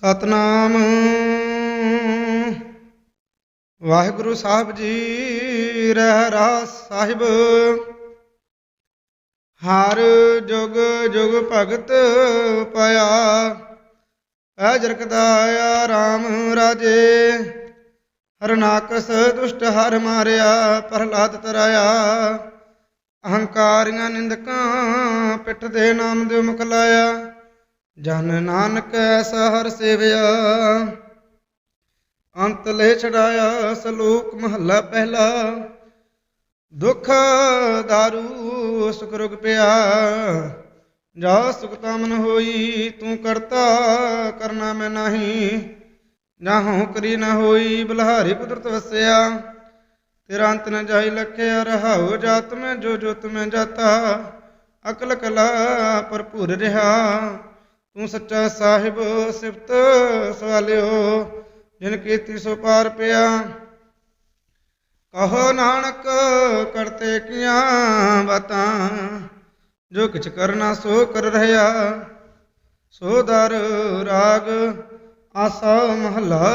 ਸਤਨਾਮ। ਵਾਹਿਗੁਰੂ ਸਾਹਿਬ ਜੀ ਰਹਿ ਰਾਸ ਸਾਹਿਬ। ਹਰ ਜੁਗ ਜੁਗ ਭਗਤ ਪਾਇਆ ਐ ਜਰਕਦਾਇਆ RAM ਰਾਜੇ। ਹਰਨਾਕਸ ਦੁਸ਼ਟ ਹਰ ਮਾਰਿਆ, ਪ੍ਰਹਲਾਦ ਤਰਾਇਆ। ਅਹੰਕਾਰੀਆਂ ਨਿੰਦਕਾਂ ਪਿੱਠ ਦੇ ਨਾਮ ਦੇ ਮੁਖ ਲਾਇਆ ਜਨ ਨਾਨਕ ਐਸਾ ਸੇਵਿਆ, ਅੰਤ ਲੈ ਛਡਾਇਆ ਸਲੋਕ ਮਹੱਲਾ ਪਹਿਲਾ। ਦੁਖ ਦਾਰੂ ਸੁਖ ਰੁਗ ਪਿਆ, ਜਾ ਸੁਖ ਤਾਮਨ ਹੋਈ, ਤੂੰ ਕਰਤਾ ਕਰਨਾ ਮੈਂ ਨਹੀਂ। ਜਾਹੋਂ ਕਰੀ ਨਾ ਹੋਈ, ਬਲਹਾਰੀ ਕੁਦਰਤ ਵਸਿਆ। ਤੇਰਾ ਅੰਤ ਨ ਜਾਈ ਲਖਿਆ, ਰਹਾਉ ਜਾਤ ਮੈਂ, ਜੋ ਜੋਤ ਮੈਂ ਜਾਤਾ। ਅਕਲ ਕਲਾ ਭਰਪੂਰ ਰਹਾ। ਤੂੰ ਸੱਚਾ ਸਾਹਿਬ, ਸਿਫਤ ਸਵਾਲਿਓ, ਜਿਨ ਕੀਤੀ ਸੋ ਪਾਰ ਪਿਆ। ਕਹੋ ਨਾਨਕ, ਕਰਤੇ ਕੀਆਂ ਬਾਤਾਂ, ਜੋ ਕਿਛ ਕਰਨਾ ਸੋ ਕਰ ਰਹਾ। ਸੋ ਦਰ, ਰਾਗ, ਆਸਾ, ਮਹਲਾ,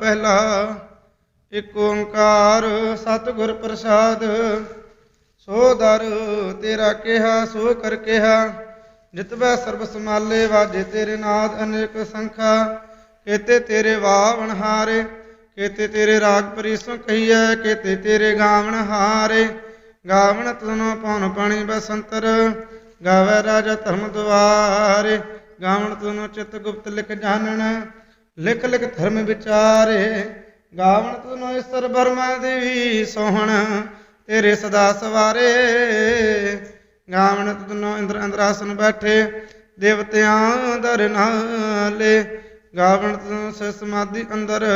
ਪਹਿਲਾ। ਇਕ ਓੰਕਾਰ, ਸਤਿਗੁਰ ਪ੍ਰਸਾਦ, ਸੋ ਦਰ, ਤੇਰਾ ਕਿਹਾ, ਸੋ ਕਰ ਕਿਹਾ। ਜਿਤਵੈ ਸਰਬ ਸਮਾਲੇ ਵਾਜੇ ਤੇਰੇ ਨਾਦ ਅਨੇਕ ਸੰਖਾ, ਕੇਤੇ ਤੇਰੇ ਵਾਵਣ ਹਾਰੇ, ਕੇਤੇ ਤੇਰੇ ਰਾਗ ਪਰੀਸੋਂ ਕਹੀਐ, ਕੇਤੇ ਤੇਰੇ ਗਾਵਣ ਹਾਰੇ। ਗਾਵਣ ਤੁਨੋ ਪਉਨ ਪਾਣੀ ਬਸੰਤਰ, ਗਾਵੇ ਰਾਜਾ ਧਰਮ ਦੁਆਰੇ। ਗਾਵਣ ਤੁਨੋ ਚਿਤ ਗੁਪਤ ਲਿਖ ਜਾਣਨ, ਲਿਖ ਲਿਖ ਧਰਮ ਵਿਚਾਰੇ। ਗਾਵਣ ਤੁਨੋ ਈਸ਼ਰ ਬਰਮਾ ਦੇਵੀ ਸੋਹਣ, ਤੇਰੇ ਸਦਾ ਸਵਾਰੇ। ਗਾਵਣ ਤੁਨੋ ਇੰਦਰ ਅੰਦਰਾਸਨ ਬੈਠੇ, ਦੇਵਤਿਆਂ ਦਰ ਨਾਲੇ। ਗਾਵਣ ਤੁਨੋ ਸ ਸਮਾਧੀ ਅੰਦਰ,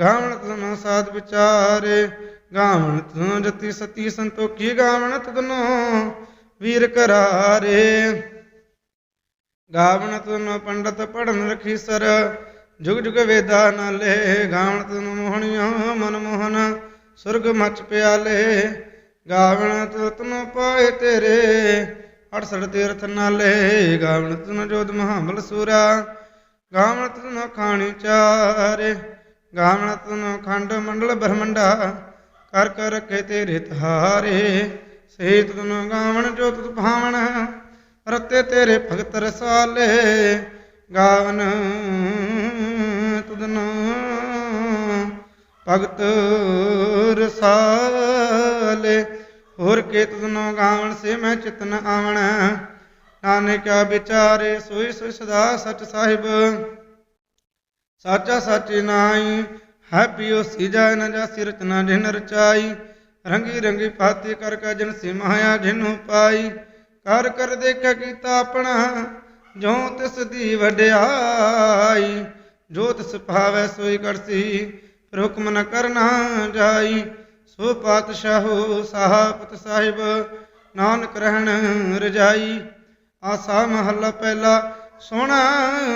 ਗਾਵਣ ਤਨੋ ਸਾਧ ਵਿਚਾਰੇ। ਗਾਵਣ ਤੁਨੋ ਜਤੀ ਸਤੀ ਸੰਤੋਖੀ, ਗਾਵਣ ਤੁਨੋ ਵੀਰ ਕਰਾਰੇ। ਗਾਵਣ ਤਨੋ ਪੰਡਤ ਪੜਨ ਰਖੀ ਸਰ, ਜੁਗ ਜੁਗ ਵੇਦਾ ਨਾਲੇ। ਗਾਵਣ ਤੁਨੋ ਮੋਹਣਿਓ ਮਨ ਮੋਹਨ ਸੁਰਗ ਮਚ ਪਿਆਲੇ। ਗਾਵਣ ਤੁਤਨੋ ਪਾਏ ਤੇਰੇ 68 ਤੀਰਥ ਨਾਲੇ, ਗਾਵਣ ਤਨ ਜੋਤ ਮਹਾਮਲ ਸੂਰਾ, ਗਾਵਣ ਤਨ ਖਾਣੀ ਚਾਰੇ, ਗਾਵਣ ਤੁਨ ਖੰਡ ਮੰਡਲ ਬ੍ਰਹਮੰਡਾ, ਕਰ ਕਰ ਰਖੇ ਤੇਰੇ ਤਹਾਰੇ ਸੇ ਤੁਨ ਗਾਵਣ ਜੋ ਤੁਤ ਭਾਵਨ ਰਤੇ ਤੇਰੇ ਭਗਤ ਰਸਾਲੇ ਗਾਵਨ ਤੁਦਨ ਭਗਤ ਰਸਾਲੇ। ਹੋਰ ਕੇ ਤਨੋ ਗਾਵਣ ਸੇ ਮੈਂ ਚਿਤਨ ਆਵਣ। ਨਾਨਕਿਆ ਵਿਚਾਰੇ ਸੋਈ ਸੋਈ ਸਦਾ ਸਚ ਸਾਹਿਬ। ਸਾਚਾ ਸਾਚੀ ਨਾਈ ਹੈ ਪਿਓ ਸੀਜਾ ਨ ਜਾਸੀ ਰਚਨਾ ਜਿਨ ਰਚਾਈ। ਰੰਗੀ ਰੰਗੀ ਪਾਤੀ ਕਰ ਕਾ ਜਨ ਸੀ ਮਾਇਆ ਜਿਨੂ ਪਾਈ ਕਰ ਕਰ ਦੇਖਿਆ ਕੀਤਾ ਆਪਣਾ, ਜੋ ਤਿਸ ਦੀ ਵਡਿਆਈ। ਜੋ ਤਿਸ ਭਾਵੈ ਸੋਈ ਕਰਸੀ, ਪਰ ਹੁਕਮ ਨ ਕਰਨਾ ਜਾਈ। ਸੋ ਪਾਤਸ਼ਾਹੋ ਸਾਹਪਤ ਸਾਹਿਬ, ਨਾਨਕ ਰਹਿਣ ਰਜਾਈ। ਆਸਾ ਮਹੱਲਾ ਪਹਿਲਾ, ਸੋਹਣਾ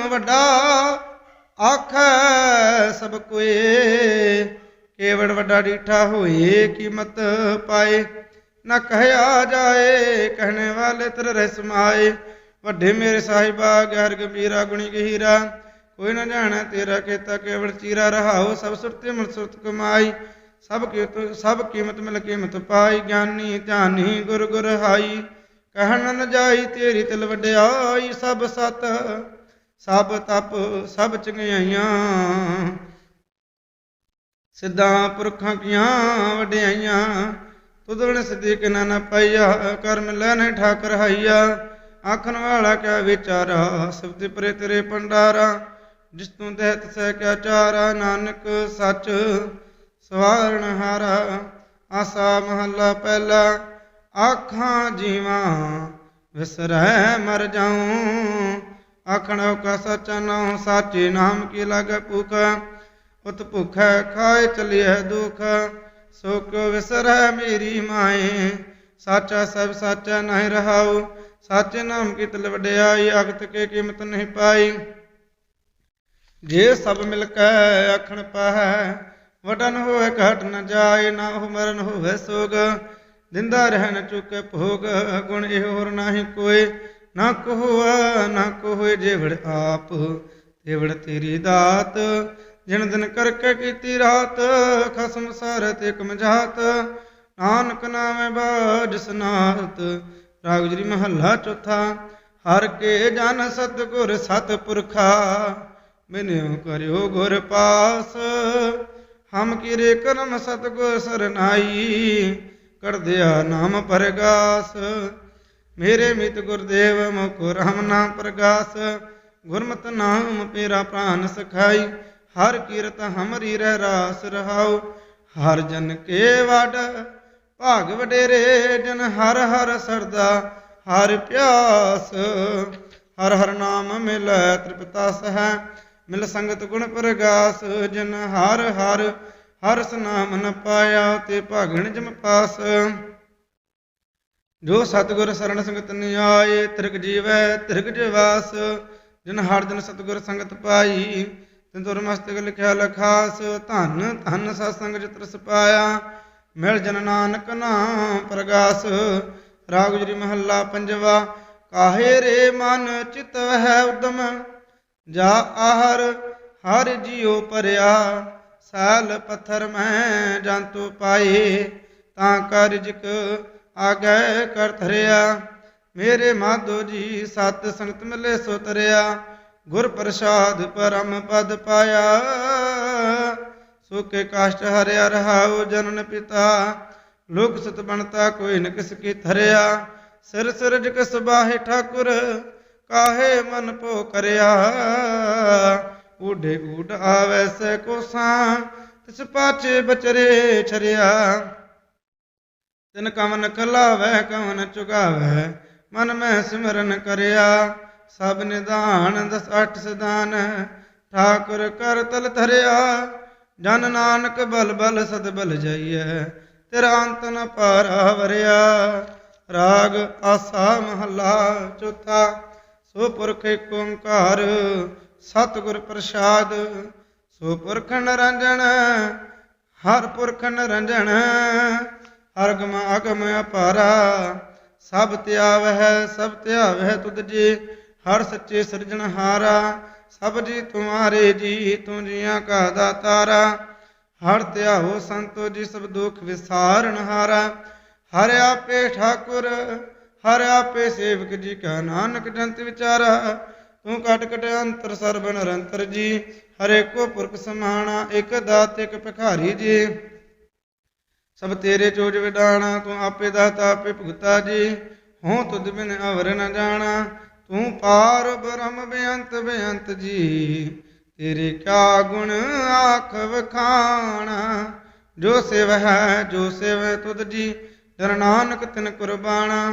ਵੱਡਾ ਆਖੈ ਸਭ ਕੋਏ। ਕੇਵੜ ਵੱਡਾ ਡੀਠਾ ਹੋਏ ਕੀਮਤ ਪਾਏ। ਨਾ ਕਹਿਆ ਜਾਏ, ਕਹਿਣੇ ਵਾਲੇ ਤਰ ਰਹਿ ਵੱਡੇ ਮੇਰੇ ਸਾਹਿਬਾ ਗਿਆਰ ਗੰਭੀਰਾ, ਗੁਣੀ ਗਹੀਰਾ। ਕੋਈ ਨਾ ਜਾਣਾ ਤੇਰਾ ਕੀਤਾ ਕੇਵੜ ਚੀਰਾ ਰਹਾਓ ਸਭ ਸੁਰਤੇ ਮਨ ਕਮਾਈ। ਸਭ ਕੀਮਤ ਸਭ ਕੀਮਤ ਮਿਲ ਕੀਮਤ ਪਾਈ ਗਿਆਨੀ ਧਿਆਨੀ ਗੁਰ ਗੁਰ ਹਾਈ। ਕਹਿਣ ਨ ਜਾਈ ਤੇਰੀ ਤਿਲ ਵਡਿਆਈ, ਸਭ ਸਤ, ਸਭ ਤਪ, ਸਭ ਚੰਗਿਆਈਆਂ। ਸਿੱਧਾ ਪੁਰਖਾਂ ਕੀਆਂ ਵਡਿਆਈਆਂ ਤੁਦਣ ਸਿੱਧੀ ਨਾ ਨ ਪਾਈਆ, ਕਰਮ ਲੈਣੇ ਠਾਕਰ ਹਾਈਆ। ਆਖਣ ਵਾਲਾ ਕਿਆ ਵਿਚਾਰਾ ਸਬਦ ਪਰੇ ਤੇਰੇ ਪੰਡਾਰਾ ਜਿਸ ਤੂੰ ਦਹਿਤ ਸਹਿ ਕਿਆ ਚਾਰਾ, ਨਾਨਕ ਸੱਚ। ਸਵਾਰਣ ਹਾਰਾ ਆਸਾ ਮਹੱਲਾ ਪਹਿਲਾ, ਆਖਾਂ ਜੀਵਾਂ ਵਿਸਰੈ ਮਰ ਜਾਉ। ਆਖਣੋ ਕਾ ਸਚਾ ਸਾਚੇ ਨਾਮ ਕੀ ਲਾਗੈ ਭੁਖ, ਉਤ ਭੁਖੈ ਖਾਏ ਚਲਿਐ ਦੁਖ। ਸੋ ਕਿਉ ਵਿਸਰੈ ਮੇਰੀ ਮਾਏ, ਸਾਚਾ ਸਭ ਸਾਚਾ ਨਹੀਂ ਰਹਾਉ। ਸਾਚੇ ਨਾਮ ਕੀ ਤਲ ਵਡਿਆਈ, ਅਗਤ ਕੇ ਕੀਮਤ ਨਹੀਂ ਪਾਈ। ਜੇ ਸਭ ਮਿਲ ਕੇ ਆਖਣ ਪਾਹੈ ਵਟਨ ਹੋਏ ਘਟ ਨ ਜਾਏ, ਨਾ ਹੋ ਮਰਨ ਹੋਵੇ ਸੋਗ। ਦਿੰਦਾ ਰਹਿ ਨ ਭੋਗ, ਗੁਣ ਇਹ ਹੋਰ ਨਾਹੀ ਕੋਈ। ਨਾ ਕੋਹ ਨਾ ਕੋਹ ਜੇ ਆਪ, ਤੇਵੜ ਤੇਰੀ ਦਾਤ। ਜਿਨ ਦਿਨ ਕਰਕੇ ਕੀਤੀ ਰਾਤ, ਖਸਮ ਸਾਰਤ ਇਕ ਮਝਾਤ ਨਾਨਕ ਨਾਮੇ ਬਾਜ ਸਨਾਤ, ਰਾਗ ਜੀ ਮਹੱਲਾ ਚੌਥਾ। ਹਰ ਕੇ ਜਨ ਸਤਿਗੁਰ ਸਤਿਪੁਰਖਾ ਬਿਨਿਉ ਕਰਿਓ ਗੁਰ ਪਾਸ। ਹਮ ਕੀਰੇ ਕਰਮ ਸਤਿਗੁਰ ਸਰਨਾਈ ਕਰਦਿਆ ਨਾਮ ਪਰਗਾਸ। ਮੇਰੇ ਮਿਤ ਗੁਰਦੇਵ ਮੁਕੁ ਰਾਮ ਨਾਮ ਪ੍ਰਗਾਸ। ਗੁਰਮਤਿ ਨਾਮ ਪੇਰਾ ਪ੍ਰਾਨ ਸਖਾਈ, ਹਰ ਕੀਰਤ ਹਮਰੀ ਰਹਿ ਰਾਸ ਰਹਾਉ। ਹਰ ਜਨ ਕੇ ਵਡ, ਭਾਗ ਵਡੇਰੇ, ਜਨ ਹਰ ਹਰ ਸਰਦਾ, ਹਰ ਪਿਆਸ। ਹਰ ਹਰ ਨਾਮ ਮਿਲੈ ਤ੍ਰਿਪਤਾ ਸਹੈ ਮਿਲ ਸੰਗਤ ਗੁਣ ਪ੍ਰਗਾਸ, ਜਨ ਹਰ ਹਰ ਹਰਸ ਨਾਮ ਨ ਪਾਇਆ ਤੇ ਭਾਗਣ ਜਮ ਪਾਸ। ਜੋ ਸਤਿਗੁਰ ਸਰਣ ਸੰਗਤ ਨਿਆਏ, ਤਿਰਕ ਜੀਵੈ ਤਿਰਕ ਜਵਾਸ। ਜਿਨ ਹਰ ਦਿਨ ਸਤਿਗੁਰ ਸੰਗਤ ਪਾਈ, ਤਿਨ ਤੁਰ ਮਸਤਕ ਲਿਖਿਆ ਲਖਾਸ। ਧਨ ਧਨ ਸਤਸੰਗ ਜਿਤਰ ਸਪਾਇਆ ਮਿਲ ਜਨ ਨਾਨਕ ਨਾਮ ਪ੍ਰਗਾਸ। ਰਾਗ ਗੁਜਰੀ ਮਹੱਲਾ ਪੰਜਵਾ, ਕਾਹੇ ਰੇ ਮਨ ਚਿਤ ਹੈ ਉਦਮ? ਜਾ ਆਹਰ, ਹਰ ਜਿਉ ਭਰਿਆ, ਸਾਲ ਪੱਥਰ ਮੈਂ ਜੰਤੂ ਪਾਏ, ਤਾਂ ਕਰਜਕ ਆਗੈ ਕਰ ਧਰਿਆ। ਮੇਰੇ ਮਾਧੋ ਜੀ ਸਤ ਸੰਗਤ ਮਿਲੇ ਸੋ ਤਰਿਆ, ਗੁਰ ਪ੍ਰਸਾਦ ਪਰਮ ਪਦ ਪਾਇਆ। ਸੁਖੇ ਕਾਸ਼ਟ ਹਰਿਆ ਰਹਾਉ ਜਨਨ ਪਿਤਾ, ਲੋਕ ਸਤ ਬਣਤਾ ਕੋਈ ਨ ਕਿਸ ਕੀ ਥਰਿਆ ਸਿਰ ਸਿਰਜ ਕਿਸ ਬਾਹੇ ਠਾਕੁਰ ਕਾਹੇ ਮਨ ਭੋ ਕਰਿਆ ਊਢੇ ਊਢ ਆਵੈ ਸੈ ਕੋਸਾਂ, ਤਿਸ ਪਾਛੇ ਬਚਰੇ ਛਰਿਆ। ਤਿਨ ਕਵਨ ਕਲਾਵੈ, ਕਵਨ ਚੁਗਾਵੈ, ਮਨ ਮੈਂ ਸਿਮਰਨ ਕਰਿਆ। ਸਭ ਨਿਧਾਨ, ਦਸ ਅਠ ਸਦਾਨ ਠਾਕੁਰ ਕਰ ਤਲ ਧਰਿਆ। ਜਨ ਨਾਨਕ ਬਲ ਬਲ ਸਦ ਬਲ ਜਾਈਐ, ਤੇਰਾ ਅੰਤ ਨ ਪਾਰਾ ਵਰਿਆ। ਰਾਗ ਆਸਾ ਮਹੱਲਾ ਚੌਥਾ। ਸੋ ਪੁਰਖ ਏਕ ਓੰਕਾਰ, ਸਤਿਗੁਰ ਪ੍ਰਸਾਦ। ਸੋ ਪੁਰਖ ਨਿਰੰਜਨ, ਹਰ ਪੁਰਖ ਨਿਰੰਜਨ ਅਰਗਮ ਅਗਮ ਅਪਾਰਾ। ਸਭ ਧਿਆਵਹਿ ਸਭ ਧਿਆਵਹਿ ਤੁਧ ਜੀ, ਹਰ ਸੱਚੇ ਸਿਰਜਣਹਾਰਾ ਸਭ ਜੀ ਤੁਮਾਰੇ ਜੀ ਤੂੰ ਜੀਆਂ ਕਾ ਦਾਤਾਰਾ। ਹਰ ਧਿਆਵੋ ਸੰਤੋ ਜੀ, ਸਭ ਦੁਖ ਵਿਸਾਰਨਹਾਰਾ ਹਰ ਆਪੇ ਠਾਕੁਰ ਹਰ ਆਪੇ ਸੇਵਕ ਜੀ ਕਾ ਨਾਨਕ ਜੰਤ ਵਿਚਾਰਾ, ਤੂੰ ਕਟ ਕਟ ਅੰਤਰ ਸਰਬ ਨਿਰੰਤਰ ਜੀ, ਹਰੇ ਕੋ ਪੁਰਖ ਸਮਾਣਾ, ਇਕ ਦਾਤ ਇਕ ਭਿਖਾਰੀ ਜੀ। ਸਭ ਤੇਰੇ ਚੋਜ ਵਿਡਾਣਾ, ਤੂੰ ਆਪੇ ਦਾਤਾ ਆਪੇ ਭੁਗਤਾ ਜੀ ਹਉ ਤੁਧ ਬਿਨ ਅਵਰ ਨ ਜਾਣਾ, ਤੂੰ ਪਾਰ ਬ੍ਰਹਮ ਬੇਅੰਤ ਬੇਅੰਤ ਜੀ। ਤੇਰੇ ਕਿਆ ਗੁਣ ਆਖ ਵਖਾਣਾ, ਜੋ ਸਿਵ ਹੈ ਜੋ ਸਿਵ ਤੁਧ ਜੀ ਤੇਰਾ ਨਾਨਕ ਤਿਨ ਕੁਰਬਾਨਾ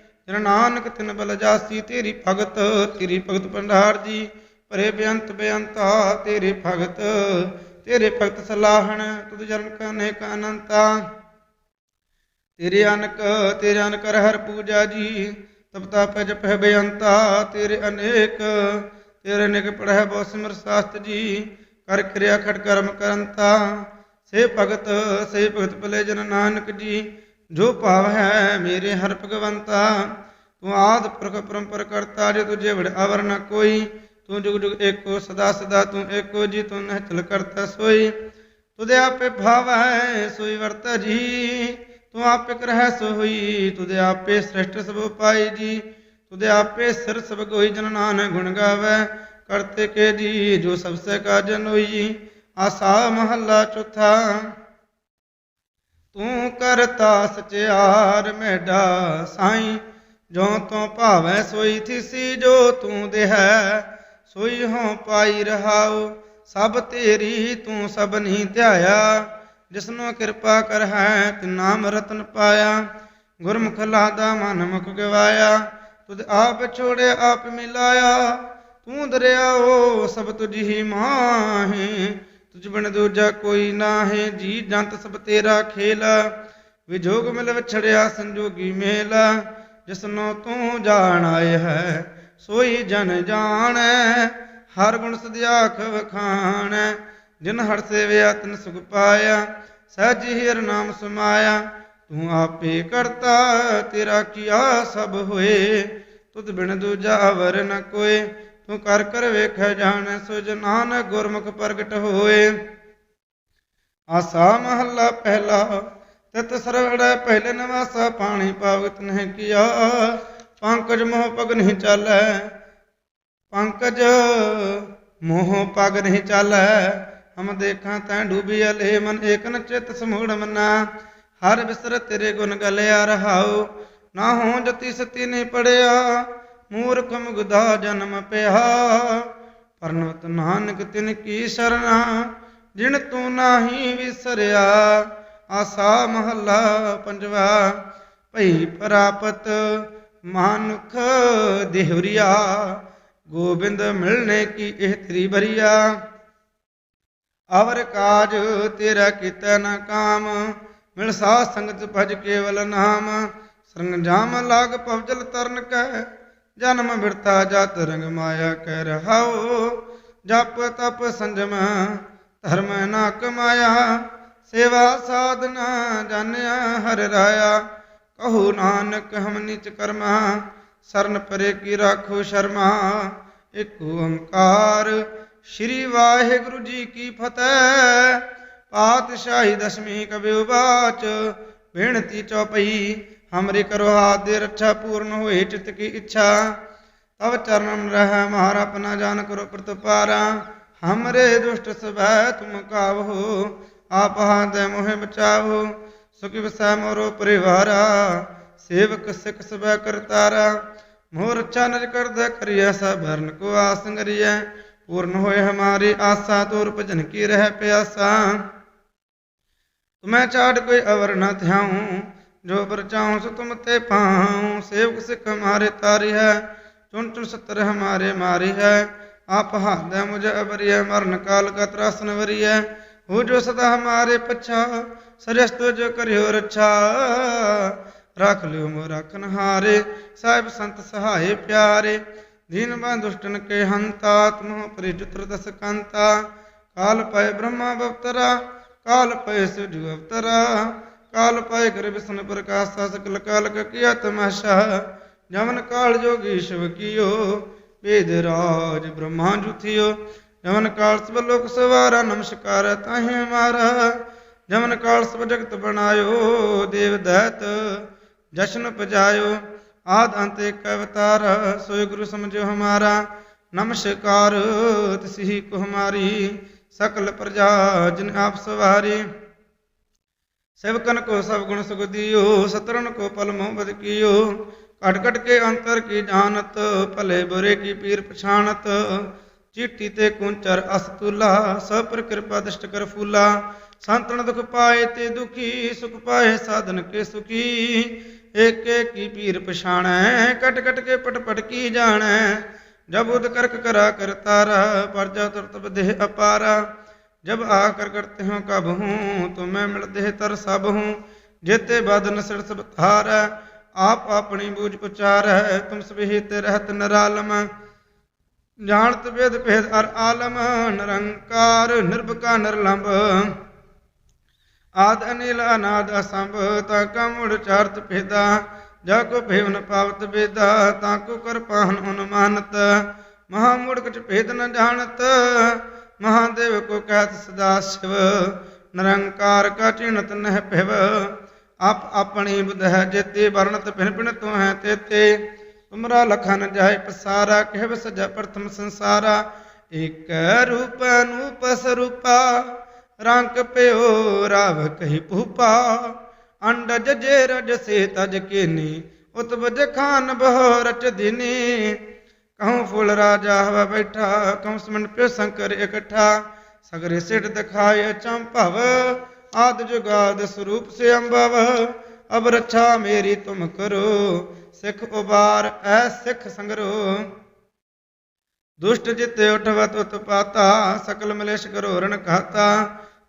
ਜਨ ਨਾਨਕ ਤਿਨ ਬਲ ਜਾਸੀ ਤੇਰੀ ਭਗਤ ਤੇਰੀ ਭਗਤ ਭੰਡਾਰ ਜੀ। ਭਰੇ ਬੇਅੰਤ ਬੇਅੰਤਾ, ਤੇਰੇ ਭਗਤ ਤੇਰੇ ਭਗਤ ਸਲਾਹਣ, ਤੁਧ ਜਨ ਕਨੇ ਕਾ ਅਨੰਤਾ। ਤੇਰੇ ਅਨਕ ਤੇਰੇ ਅਨਕ ਹਰ ਪੂਜਾ ਜੀ। ਤਪਤਾ ਪੈ ਜਪੈ ਬੇਅੰਤਾ, ਤੇਰੇ ਅਨੇਕ, ਤੇਰੇ ਨਿਕ ਪੜਹਿ ਬਹੁ ਸਿਮਰ ਸਾਸਤ ਜੀ। ਕਰ ਕਿਰਿਆ ਖਟ ਕਰਮ ਕਰੰਤਾ। ਸੇ ਭਗਤ ਸੇ ਭਗਤ ਭਲੇ ਜਨ ਨਾਨਕ ਜੀ। ਜੋ ਭਾਵ ਹੈ ਮੇਰੇ ਹਰ ਭਗਵੰਤਾ, ਤੂੰ ਆਦ ਪੁਰਖ ਪਰੰਪਰ ਕਰਤਾ, ਜੇ ਤੁਝੇ ਵਡ ਅਵਰ ਨ ਕੋਈ, ਤੂੰ ਜੁਗ ਜੁਗ ਏਕੋ ਸਦਾ ਸਦਾ, ਤੂੰ ਏਕੋ ਜੀ, ਤੂੰ ਨਹਿ ਚਲ ਕਰਤਾ ਸੋਈ। ਤੁਦੇ ਆਪੇ ਭਾਵ ਹੈ, ਸੋਈ ਵਰਤ ਜੀ, ਤੂੰ ਆਪੇ ਕਰਹਿ ਸੋ ਹੋਈ ਤੁਦੇ ਆਪੇ ਸ੍ਰਿਸ਼ਟ ਸਭ ਪਾਈ ਜੀ, ਤੁਦੇ ਆਪੇ ਸਿਰ ਸਭ ਕੋਈ ਜਨ ਨਾਨਕ ਗੁਣ ਗਾਵੇ, ਕਰਤੇ ਕੇ ਜੀ ਜੋ ਸਭ ਸੇ ਕਾਜਨ ਹੋਈ। ਆਸਾ ਮਹੱਲਾ ਚੌਥਾ ਤੂੰ ਕਰਤਾ ਸਚਿਆਰ ਮੇਡਾ ਸਾਈ, ਜੋ ਤੂੰ ਭਾਵੈ ਸੋਈ ਥਿਸੀ, ਜੋ ਤੂੰ ਦੇਹੈ, ਸੋਈ ਹੋਂ ਪਾਈ ਰਹਾਉ, ਸਭ ਤੇਰੀ ਤੂੰ ਸਭ ਧਿਆਇਆ। ਜਿਸਨੂੰ ਕਿਰਪਾ ਕਰ ਹੈ ਤੇ ਨਾਮ ਰਤਨ ਪਾਇਆ। ਗੁਰਮੁਖ ਲਾਦਾ ਮਨ ਮੁਖ ਗਵਾਇਆ। ਤੁਧ ਆਪ ਛੋੜਿਆ, ਆਪ ਮਿਲਾਇਆ। ਤੂੰ ਦਰਿਆਓ, ਸਭ ਤੁਝ ਹੀ ਮਾਹੇ। ਤੁਝ ਬਿਨ ਦੂਜਾ ਕੋਈ ਨਾਹੀ, ਜੀ ਜੰਤ ਸਭ ਤੇਰਾ ਖੇਲ। ਵਿਜੋਗ ਮਿਲ ਵਿਛੜਿਆ ਸੰਜੋਗੀ ਮੇਲ। ਜਿਸਨੋ ਤੂੰ ਜਾਣ ਆਏ ਹੈ, ਸੋਈ ਜਨ ਜਾਣੈ। ਹਰ ਗੁਣ ਸਦਿਆਖ ਵਖਾਣੈ। ਜਿਨ ਹਰ ਸੇਵਿਆ, ਤਿਨ ਸੁਖ ਪਾਇਆ। ਸਹਿਜ ਹੀ ਹਰਿ ਨਾਮ ਸਮਾਇਆ। ਤੂੰ ਆਪੇ ਕਰਤਾ, ਤੇਰਾ ਕੀਆ ਸਭ ਹੋਏ। ਤੁਧ ਬਿਨ ਦੂਜਾ ਵਰ ਨ ਕੋਏ। ਤੂੰ ਕਰ ਕਰ ਵੇਖ ਜਾਣੈ ਸੁਜ ਨਾਨਕ ਗੁਰਮੁਖ ਪ੍ਰਗਟ ਹੋਏ। ਆਸਾ ਮਹੱਲਾ ਪਹਿਲਾ ਤਤ ਸਰਵੜੈ ਪਹਿਲੇ ਨਿਵਾਸਾ ਪਾਣੀ ਪਾਵਤ ਨਹਿ ਕੀਆ। ਪੰਕਜ ਮੋਹ ਪਗ ਨਹੀਂ ਚਾਲੈ, ਪੰਕਜ ਮੋਹ ਪਗ ਨਹੀਂ ਚਾਲੈ। ਹਮ ਦੇਖਾਂ ਤੈ ਡੂਬੀ ਅਲੇ, ਮਨ ਏਕਨ ਨ ਚਿਤ ਸਮੂੜ ਮਨਾ। ਹਰ ਬਿਸਰ ਤੇਰੇ ਗੁਣ ਗਲਿਆ ਰਹਾਉ, ਨਾ ਹੋ ਜਤੀ ਸਤੀ ਨਹੀਂ ਪੜਿਆ। ਮੂਰਖ ਮੁਗਦਾ ਜਨਮ ਪਿਆ। ਪਰਨਵਤ ਨਾਨਕ ਤਿਨ ਕੀ ਸਰਨਾ, ਜਿਨ ਤੂੰ ਨਾਹੀ ਵਿਸਰਿਆ, ਆਸਾ ਮਹੱਲਾ ਪੰਜਵਾ। ਭਈ ਪ੍ਰਾਪਤ ਮਾਨੁਖ ਦੇਹਰੀਆ ਗੋਬਿੰਦ ਮਿਲਣੇ ਕੀ ਇਹ ਤੇਰੀ ਬਰੀਆ। ਅਵਰ ਕਾਜ ਤੇਰਾ ਕੀਤਾ ਨਾ ਕਾਮ ਮਿਲ ਸਾਧ ਸੰਗਤ ਭਜ ਕੇਵਲ ਨਾਮ। ਸਰੰਜਾਮ ਲਾਗ ਪਵਜਲ ਤਰਨ ਕੈ ਜਨਮ ਬਿਰਤਾ ਜਤ ਰੰਗ ਮਾਇਆ ਕਹਿ ਰਹਾਓ, ਜਪ ਤਪ ਸੰਜਮ ਧਰਮ ਨਾ ਕਮਾਇਆ ਸੇਵਾ ਸਾਧਨਾ ਜਾਣਿਆ ਹਰ ਰਾਇਆ। ਕਹੂ ਨਾਨਕ ਹਮ ਨਿਚ ਕਰਮਾ, ਸਰਨ ਪਰੇ ਕੀ ਰਾਖੋ ਸ਼ਰਮਾ। ਇਕ ਓੰਕਾਰ, ਸ਼੍ਰੀ ਵਾਹਿਗੁਰੂ ਜੀ ਕੀ ਫਤਿਹ। ਪਾਤਸ਼ਾਹੀ ਦਸਵੀਂ ਕਬਿਉ ਬਾਚ ਬੇਨਤੀ ਚੌਪਈ हमरे करो आदि रक्षा पूर्ण होए चित्त की इच्छा तब चरणम रह महारा अपना जान करो प्रतपारा हमरे दुष्ट स्वभय तुम कावहो आप हाथ मोहे बचावो सुख विषय मोरो परिवारा सेवक सिख स्वभय करतारा मोर रक्षा नज कर दे करिय सभरण को आसंगरिय पूर्ण होए हमारी आशा तोर भजन की रह प्यासा तुम्हें चाट कोई अवर न ध्याऊं ਜੋ ਪਰਚਾਉ ਸੋ ਤੁਮ ਤੇ ਪਾਉ ਸੇਵਕ ਸਿਖ ਹਮਾਰੇ ਤਾਰੀ ਹੈ, ਚੁਣ ਚੁਣ ਸਤਰ ਹਮਾਰੇ ਮਾਰੀ ਹੈ। ਆਪ ਹਾਦੈ ਮੁਝ ਅਬਰੀਐ ਮਰਨ ਕਾਲ ਕਾ ਤਰਾਸਨ ਵਰੀਐ ਹੋ ਜੋ ਸਦਾ ਹਮਾਰੇ ਪਛਾ ਸਰਸ ਤੋ ਜੋ ਕਰਿਓ ਰੱਛਾ। ਰਖ ਲਿਓ ਮੋ ਰਖਨ ਹਾਰੇ ਸਾਹਿਬ ਸੰਤ ਸਹਾਏ ਪਿਆਰੇ। ਦੀਨ ਬੰ ਦੁਸ਼ਟਨ ਕੇ ਹੰਤਾ ਤੁਮਹੁ ਪਰਿਜੁਤਰ ਦਸ ਕੰਤਾ। ਕਾਲ ਪਏ ਬ੍ਰਹਮਾ ਬਵਤਰਾ, ਕਾਲ ਪਏ ਸੁਜੁ ਅਵਤਰਾ। ਕਾਲ ਪਾਏ ਗੁਰ ਬਿਸਨ ਪ੍ਰਕਾਸ਼ਾ ਸਕਲ ਕਾਲ ਕਿਆ ਤਮਾਸ਼ਾ ਜਮਨ ਕਾਲ ਜੋਗੀ ਸ਼ਿਵ ਕੀਓ, ਵੇਦ ਰਾਜ ਬ੍ਰਹਮਾ ਜੁਥਿਓ। ਜਮਨ ਕਾਲ ਸਭ ਲੋਕ ਸਵਾਰਾ, ਨਮਸਕਾਰ ਤਾਹੇ ਮਾਰਾ। ਜਮਨ ਕਾਲ ਸਭ ਜਗਤ ਬਣਾਇਓ, ਦੇਵ ਦਹਿਤ ਜਸ਼ਨ ਪਜਾਇਓ ਆਦ ਅੰਤੇ ਕਵਤਾਰ ਸੋਇ ਗੁਰੂ ਸਮਝੋ ਹਮਾਰਾ। ਨਮਸਕਾਰ, ਤਿਸਹੀ ਕੋ ਹਮਾਰੀ, ਸਕਲ ਪ੍ਰਜਾ ਜਿਨ ਆਪ ਸਵਾਰੀ। सेवकन को सब गुण सुख दियो सतरन को पल मोहब्बत कियो कट कट के अंतर की जानत भले बुरे की पीर पछाणत ਚੀਟੀ ਤੇ ਕੁੰਚਰ ਅਸਤੁਲਾ ਸਭ ਪਰ ਕਿਰਪਾ ਦ੍ਰਿਸ਼ਟ ਕਰ ਫੂਲਾ ਸੰਤਨ ਦੁਖ ਪਾਏ ਤੇ ਦੁਖੀ ਸੁਖ ਪਾਏ ਸਾਧਨ ਕੇ ਸੁਖੀ ਏਕ ਏਕ ਕੀ ਪੀਰ ਪਛਾਣੈ ਕਟ ਕਟ ਕੇ ਪਟ ਪਟ ਕੀ ਜਾਣੈ ਜਬ ਉਦ ਕਰਕ ਕਰਾ ਕਰਤਾਰਾ ਪਰਜਾ ਤੁਰਤ ਬਦੇਹ ਅਪਾਰਾ ਜਬ ਆਕਰ ਕਰਤੇ ਹਾਂ ਕਬ ਹੂੰ ਤੁਮੇ ਮਿਲਦੇ ਤਰ ਸਭ ਹੂੰ। ਜੇਤੇ ਬਦਨ ਸਿਰ ਸਭ ਤਾਰੈ ਆਪ ਆਪਣੀ ਬੂਝ ਉਚਾਰੈ ਤੁਮ ਸਵਹਿਤ ਰਹਤ ਨਰਾਲਮ। ਜਾਣਤ ਵੇਦ ਭੇਦ ਅਰ ਆਲਮ, ਨਿਰੰਕਾਰ ਨਿਰਭਕਾ ਨਿਰਲੰਭ। ਆਦ ਅਨਿਲ ਅਨਾਦ ਅਸੰਭ, ਤਾ ਕਮੜ ਚਰਤ ਭੇਦਾ। ਜਾ ਕੋ ਭੇਵਨ ਪਾਵਤ ਬੇਦਾ ਤਾ ਕੋ ਕਰ ਅਨੁਮਾਨਤ ਮਹਾ ਮੂੜਕ ਚ ਭੇਦ ਨ ਜਾਣਤ। ਮਹਾਦੇਵ ਕੋ ਕਹਿਤ ਸਦਾ ਸ਼ਿਵ, ਨਿਰੰਕਾਰ ਕਾ ਚਿਣਤ ਨਹਿ ਭਿਵ। ਆਪ ਆਪਣੀ ਬੁਧ ਹੈ ਜੇਤੇ, ਵਰਣਤ ਭਿਨ ਭਿਨ ਤੋ ਹੈ ਤੇਤੇ। ਤੁਮਰਾ ਲਖਨ ਜਾਏ ਪਸਾਰਾ, ਕਹਿ ਸਜਾ ਪ੍ਰਥਮ ਸੰਸਾਰਾ। ਇਕ ਰੂਪ ਅਨੂਪ ਸਰੂਪਾ, ਰੰਗ ਪਿਓ ਰਾਵ ਕਹੀ ਭੂਪਾ। ਅੰਡਜ ਜੇ ਰਜ ਸੇ ਤਜ ਕੀਨੀ ਉਤਬਜ ਖਾਨ ਬਹੁ ਰਚ ਦਿਨੀ। ਕਹੂੰ ਫੁੱਲ ਰਾਜਾ ਹਵਾ ਬੈਠਾ, ਕਹੂੰ ਸਮਨ ਪਿਓ ਸੰਕਰ ਇਕੱਠਾ। ਸਗਰੇ ਸਿਟ ਦਿਖਾਏ ਚੰਭਵ ਆਦ ਜੁਗਾਦ ਸਰੂਪ ਸੇ ਅੰਭਵ ਅਬ ਰੱਛਾ ਮੇਰੀ ਤੁਮ ਕਰੋ, ਸਿੱਖ ਉਬਾਰ ਐ ਸਿੱਖ ਸੰਗਰੋ। ਦੁਸ਼ਟ ਜਿਤੇ ਉਠਵਤ ਉਤਪਾਤਾ ਸਕਲ ਮਲੇਸ਼ ਗਰੋਰਨ ਖਾਤਾ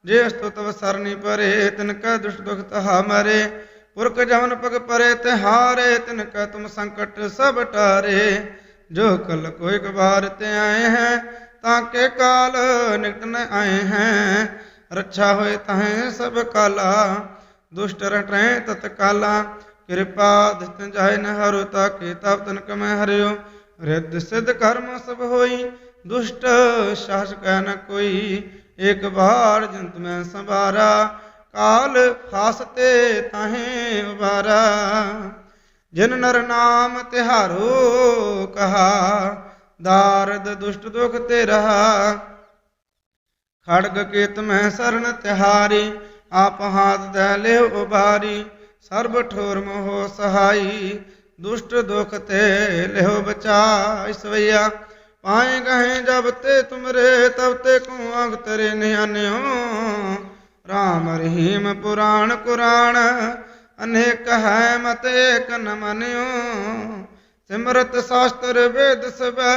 ਜੇ ਅਸਤੁਤਵ ਸਰਨੀ ਪਰੇ, ਤਿਨ ਕਾ ਦੁਸ਼ਟ ਦੁਖ ਤਹਾ ਮਰੇ। ਪੁਰਖ ਜਮਨ ਪਗ ਪਰੇ ਤੇ ਹਾਰੇ ਤਿਨ ਕਾ ਤੁਮ ਸੰਕਟ ਸਭ ਟਾਰੇ। ਜੋ ਕਲ ਕੋਈ ਕਬਾਰ ਤੇ ਆਏ ਹੈ, ਤਾਂ ਕੇ ਕਾਲ ਨਿਕਟ ਨ ਆਏ ਹੈ। ਰੱਛਾ ਹੋਏ ਤਹੈ ਸਭ ਕਾਲਾ ਦੁਸ਼ਟ ਰਟੈ ਤਤ ਕਾਲਾ। ਕਿਰਪਾ ਦਿਸਤ ਜਾਏ ਨ ਤਾ ਕੇ ਤਬ ਤਨ ਕਮੈ ਹਰਿਓ। ਰਿੱਧ ਸਿਧ ਕਰਮ ਸਭ ਹੋਈ, ਦੁਸ਼ਟ ਸ਼ਾਸਕ ਨ ਕੋਈ। ਇਕ ਬਾਰ ਜੰਤ ਮੈਂ ਸੰਭਾਰਾ ਕਾਲ ਫਾਸਤੇ ਤਾਹੇ ਉਬਾਰਾ ਜਿਨ ਨਰ ਨਾਮ ਤਿਹਾਰੋ ਕਹਾ, ਦਾਰਦ ਦੁਸ਼ਟ ਦੁਖ ਤੇ ਰਹਾ ਖੜਗ ਕੀਤ ਮੈਂ ਸਰਨ ਤਿਹਾਰੀ, ਆਪ ਹਾਥ ਦੇ ਲਿਓ ਉਬਾਰੀ, ਸਰਬ ਠੋਰ ਮੋਹ ਸਹਾਈ, ਦੁਸ਼ਟ ਦੁਖ ਤੇ ਲਿਓ ਬਚਾਈ ਸਵਈਆ। ਪਾਏ ਗਏ ਜਬ ਤੇ ਤੁਮਰੇ, ਤਬ ਤੇ ਕੋ ਅੰਗ ਤਰੇ ਨਿਆਨਿਓ ਰਾਮ ਰਹੀਮ ਪੁਰਾਣ ਕੁਰਾਨ ਅਨੇਕ ਹੈ ਮਤ ਏਕ ਨ ਮਨਿਓ। ਸਿਮਰਤ ਸ਼ਾਸਤਰ ਵੇਦ ਸਬੈ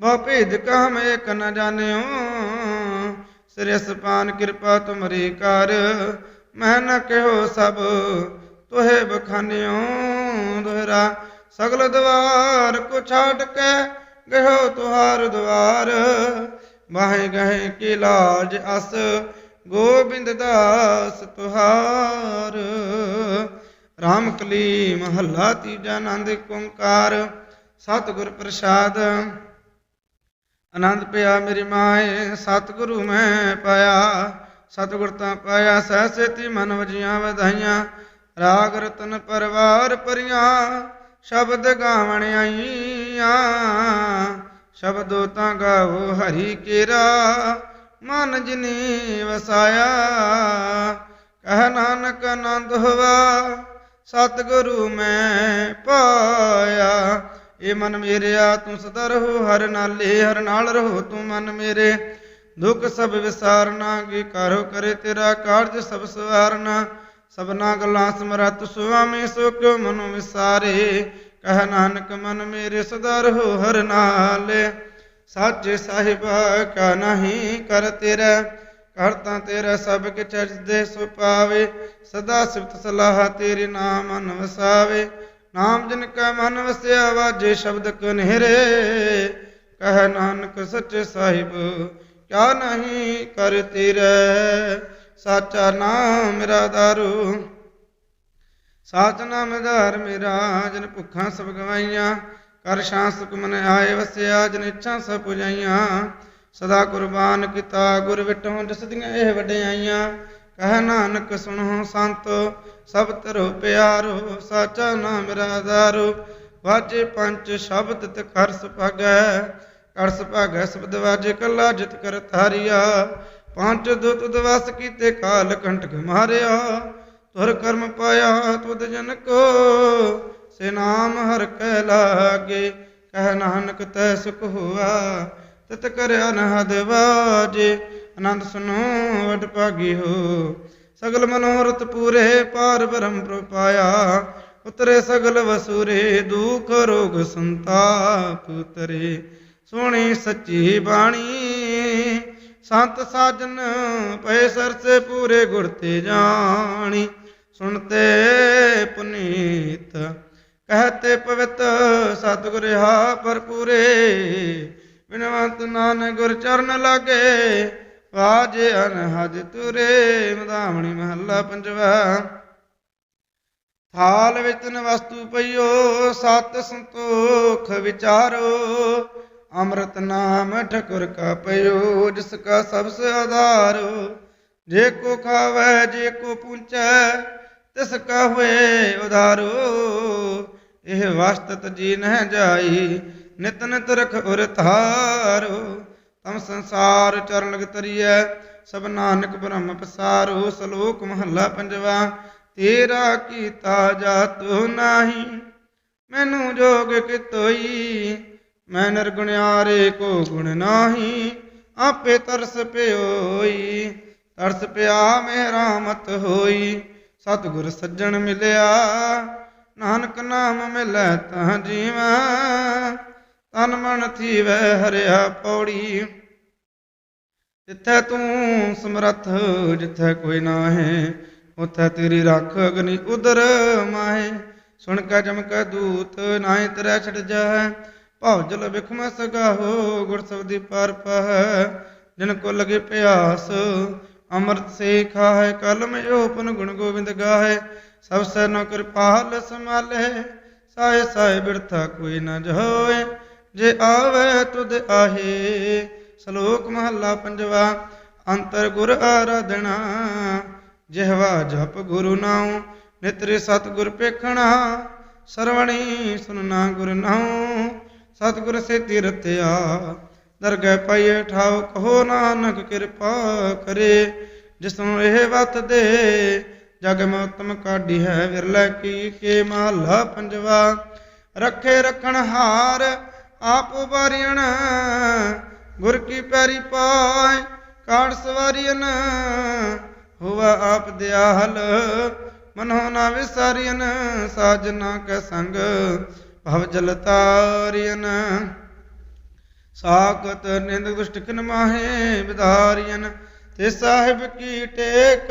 ਬਹੁ ਭੇਦ ਕਹਮ ਏਕ ਨ ਜਾਣਿਓ। ਸਿਰਸ ਪਾਨ ਕਿਰਪਾ ਤੁਮਰੀ ਕਰ, ਮੈਂ ਨ ਕਹਿਓ ਸਭ ਤੋਹੇ ਬਖਾਨਿਓ। ਦੋਹਰਾ ਸਗਲ ਦਵਾਰ ਕੋ ਛਾੜ ਕੇ ਗਇਓ ਤੁਹਾਰ ਦਵਾਰ। ਬਾਹੇ ਗਏ ਕੀ ਲਾਜ ਅਸ ਗੋਬਿੰਦ ਦਾਸ ਤੁਹਾਰ, ਰਾਮ ਕਲੀ ਮਹੱਲਾ ਤੀਜਾ ਆਨੰਦ ਓੰਕਾਰ, ਸਤਿਗੁਰ ਪ੍ਰਸਾਦ। ਆਨੰਦ ਪਿਆ ਮੇਰੀ ਮਾਏ, ਸਤਿਗੁਰੂ ਮੈਂ ਪਾਇਆ, ਸਤਿਗੁਰ ਤਾਂ ਪਾਇਆ ਸਹਸੇਤੀ ਮਨ ਵਜੀਆਂ ਵਧਾਈਆਂ। ਰਾਗ ਰਤਨ ਪਰਵਾਰ ਪਰੀਆਂ ਸ਼ਬਦ ਗਾਵਣ ਆਈਆਂ। ਸ਼ਬਦੋ ਤਾਂ ਗਾਵੋ ਹਰੀ ਕੇਰਾ ਮਨ ਜਿਨੀ ਵਸਾਇਆ, ਕਹਿ ਨਾਨਕ ਆਨੰਦ ਹੋਵਾ ਸਤਿਗੁਰੂ ਮੈਂ ਪਾਇਆ। ਏ ਮਨ ਮੇਰਿਆ ਤੂੰ ਸਦਾ ਰਹੋ, ਹਰ ਨਾਲੇ ਹਰ ਨਾਲ ਰਹੋ, ਤੂੰ ਮਨ ਮੇਰੇ। ਦੁੱਖ ਸਭ ਵਿਸਾਰਨਾ, ਕੀ ਕਰੋ ਕਰੇ ਤੇਰਾ ਕਾਰਜ ਸਭ ਸਵਾਰਨਾ। ਸਭਨਾ ਗੱਲਾਂ ਸਮਰਤ ਸੁਆਮੀ ਸੁਖ ਮਨੁ ਵਿਸਾਰੇ? ਕਹਿ ਨਾਨਕ ਮਨ ਮੇਰੇ ਸਦਾ ਰਹੋ, ਹਰ ਨਾਲੇ। ਸਾਚੇ ਸਾਹਿਬ ਕਾ ਨਹੀਂ ਕਰ ਤੇਰਾ ਕਰਤਾ ਤੇਰਾ ਸਭ ਕਿ ਚਰਜਦੇ ਸੁ ਪਾਵੇ, ਸਦਾ ਸਿਫਤ ਸਲਾਹ ਤੇਰੇ ਨਾਮ ਮਨ ਵਸਾਵੇ ਨਾਮ ਜਿਨ ਕਾ ਮਨ ਵਸਿਆ ਵਾਜੇ ਸ਼ਬਦ ਕਨਹਿਰੇ ਕਹਿ ਨਾਨਕ ਸੱਚ ਸਾਹਿਬ ਕਿਆ ਨਹੀਂ ਕਰ ਤੇਰੇ। ਸਾਚਾ ਨਾਮ ਮੇਰਾ ਦਾਰੂ, ਸਾਚ ਨਾਮ ਧਾਰ ਮੇਰਾ, ਜਨ ਭੁੱਖਾਂ ਸਭ ਗਵਾਈਆਂ ਕਰ ਸ਼ਾਂਸ ਸੁਖ ਆਏ ਵਸਿਆ, ਜਨ ਇੱਛਾ ਸਭ ਪੁਜਾਈਆਂ। ਸਦਾ ਕੁਰਬਾਨ ਕੀਤਾ ਗੁਰ ਵਿਟੋਂ ਜਿਸ ਇਹ ਵਡਿਆਈਆਂ। ਕਹਿ ਨਾਨਕ ਸੁਣੋ ਸੰਤ, ਸਭ ਤਰੋ ਪਿਆਰੋ, ਸਾਚਾ ਨਾਮ ਮੇਰਾ ਵਾਜੇ ਪੰਜ ਸ਼ਬਦ ਤੇ ਕਰ ਸੁਭਾਗੈ ਕਰ ਸੁਭਾਗੈ ਸ਼ਬਦ ਵਾਜੇ ਕੱਲਾ ਜਿਤ ਕਰ ਧਾਰਿਆ। ਪੰਜ ਦੁਤ ਦਵਸ ਕੀਤੇ ਕਾਲ ਕੰਟਕ ਮਾਰਿਆ, ਤੁਰ ਕਰਮ ਪਾਇਆ ਤੁਧ ਜਨ ਕੋ ਸੇ ਨਾਮ ਹਰ ਕੈ ਲਾਗੇ, ਕਹਿ ਨਾਨਕ ਤੈ ਸੁਖ ਹੋਆ, ਤਤ ਕਰਿਆ ਨਹਦ ਵਾਜੇ, ਆਨੰਦ ਸੁਨੋ ਵਡ ਭਾਗੀ ਹੋ। ਸਗਲ ਮਨੋਰਥ ਪੂਰੇ ਪਾਰ ਬ੍ਰਹਮ ਪ੍ਰਪਾਇਆ, ਉਤਰੇ ਸਗਲ ਵਸੂਰੇ, ਦੁਖ ਰੋਗ ਸੰਤਾਪ ਉਤਰੇ। ਸੋਹਣੀ ਸੱਚੀ ਬਾਣੀ, ਸੰਤ ਸਾਜਨ ਪਏ ਸਰਸੇ ਪੂਰੇ ਗੁਰ ਤੇ ਜਾਣੀ, ਸੁਣਤੇ ਪੁਨੀਤ ਕਹਤੇ ਪਵਿੱਤ ਸਤਿਗੁਰ ਹਾ ਭਰਪੂਰੇ। ਬਿਨਵੰਤ ਨਾਨਕ ਗੁਰ ਚਰਨ ਲਾਗੇ ਵਾਜੇ ਅਨਹਦ ਤੁਰੇ। ਮਧਾਵਣੀ ਮਹੱਲਾ ਪੰਜਵਾ। ਥਾਲ ਵਿੱਚ ਤਨ ਵਸਤੂ ਪਈਓ, ਸਤ ਸੰਤੋਖ ਵਿਚਾਰੋ। ਅੰਮ੍ਰਿਤ ਨਾਮ ਠਕੁਰ ਕਾ ਪਈਓ, ਜਿਸ ਕਾ ਸਬਸ ਆਧਾਰੋ। ਜੇ ਕੋ ਖਾਵੇ, ਜੇ ਕੋ ਪੁੰਚੈ, ਤਿਸ ਕਾ ਹੋਏ ਉਧਾਰੋ। ਇਹ ਵਸਤਤ ਜੀ ਨਹਿ ਜਾਈ, ਨਿਤ ਨਿਤ ਰਖ ਉਰ ਧਾਰੋ। ਤਮ ਸੰਸਾਰ ਚਰਨ ਲਗ ਤਰੀਐ, ਸਭ ਨਾਨਕ ਬ੍ਰਹਮ ਪਸਾਰੋ, ਸ਼ਲੋਕ ਮਹੱਲਾ ਪੰਜਵਾ। ਤੇਰਾ ਕੀਤਾ ਜਾਤੋ ਨਾਹੀ, ਮੈਨੂੰ ਜੋਗ ਕਿਤੋਈ। ਮੈਂ ਨਿਰਗੁਣਿਆਰੇ ਕੋ ਗੁਣ ਨਾਹੀ, ਆਪੇ ਤਰਸ ਪਿਓਈ। ਤਰਸ ਪਿਆ ਮਿਹਰਾਮਤ ਹੋਈ, ਸਤਿਗੁਰ ਸੱਜਣ ਮਿਲਿਆ। ਨਾਨਕ ਨਾਮ ਮਿਲੈ ਤਾਂ ਜੀਵਾ, ਤਨ ਮਨ ਥੀਵੈ ਹਰਿਆ ਪੌੜੀ। ਜਿੱਥੈ ਤੂੰ ਸਮਰੱਥ, ਜਿੱਥੈ ਕੋਈ ਨਾਹੀ, ਉਥੈ ਤੇਰੀ ਰੱਖ ਅਗਨੀ ਉਦਰ ਮਾਹੇ। ਸੁਣ ਕੈ ਜਮਕੈ ਦੂਤ, ਨਾਹੀ ਤਰੈ ਛੜ ਜਾਹੈ। ਭਉ ਜਲ ਵਿਖਮ ਸਗਾਹੋ, ਗੁਰ ਸਬਦੀ ਪਰ ਪਹੈ। ਜਿਨ ਕੋ ਲਗੇ ਪਿਆਸ, ਅੰਮ੍ਰਿਤ ਸੇ ਖਾਹੈ, ਕਲਮ ਓਪਨ ਗੁਣ ਗੋਬਿੰਦ ਗਾਹੈ। ਸਭ ਸੈ ਨੋ ਕਿਰਪਾਲ ਸਮਾਲੇ ਸਾਏ ਸਾਏ ਬਿਰਥਾ ਕੋਈ ਨਾ ਹੋਏ ਜੇ ਆਵੇ ਤੁਧ ਆਹੇ, ਸ਼ਲੋਕ ਮਹੱਲਾ ਪੰਜਵਾ, ਅੰਤਰ ਗੁਰ ਆਰਾਧਨਾ। ਜਿਹਵਾ ਜਪ ਗੁਰੂ ਨਾਉ, ਨਿਤਰੇ ਸਤਿਗੁਰ ਪੇਖਣਾ। ਸਰਵਣੀ ਸੁਨਣਾ ਗੁਰ ਨਾਉ, ਸਤਿਗੁਰ ਸੇ ਤੀਰਥਿਆ। ਦਰਗਹਿ ਪਾਈਏ ਠਾਉ ਕਹੋ ਨਾਨਕ ਕਿਰਪਾ ਕਰੇ, ਜਿਸ ਨੂੰ ਇਹ ਵਤ ਦੇ ਜਗ ਮੈਂ ਕਾਢੀ ਹੈ, ਵਿਰਲੇ ਕੀ ਕੇ ਮਹੱਲਾ ਪੰਜਵਾ। ਰੱਖੇ ਰਖਣ ਹਾਰ ਆਪ ਉਬਾਰੀਣ ਗੁਰ ਕੀ ਪੈਰੀ ਪਾਏ ਕਾੜ ਸਵਾਰੀਨ ਹੋਵਾ ਆਪ ਦਿਆਲ, ਮਨੋ ਨਾ ਵਿਸਾਰੀਨ ਸਾਜਨਾ ਕੈ ਸੰਗ, ਭਵ ਜਲ ਤਾਰੀਨ ਸਾਖਤ ਨਿੰਦ ਦੁਸ਼ਟ ਕਿਨ ਮਾਹੇ ਵਿਧਾਰੀਨ ਤੇ ਸਾਹਿਬ ਕੀ ਟੇਕ।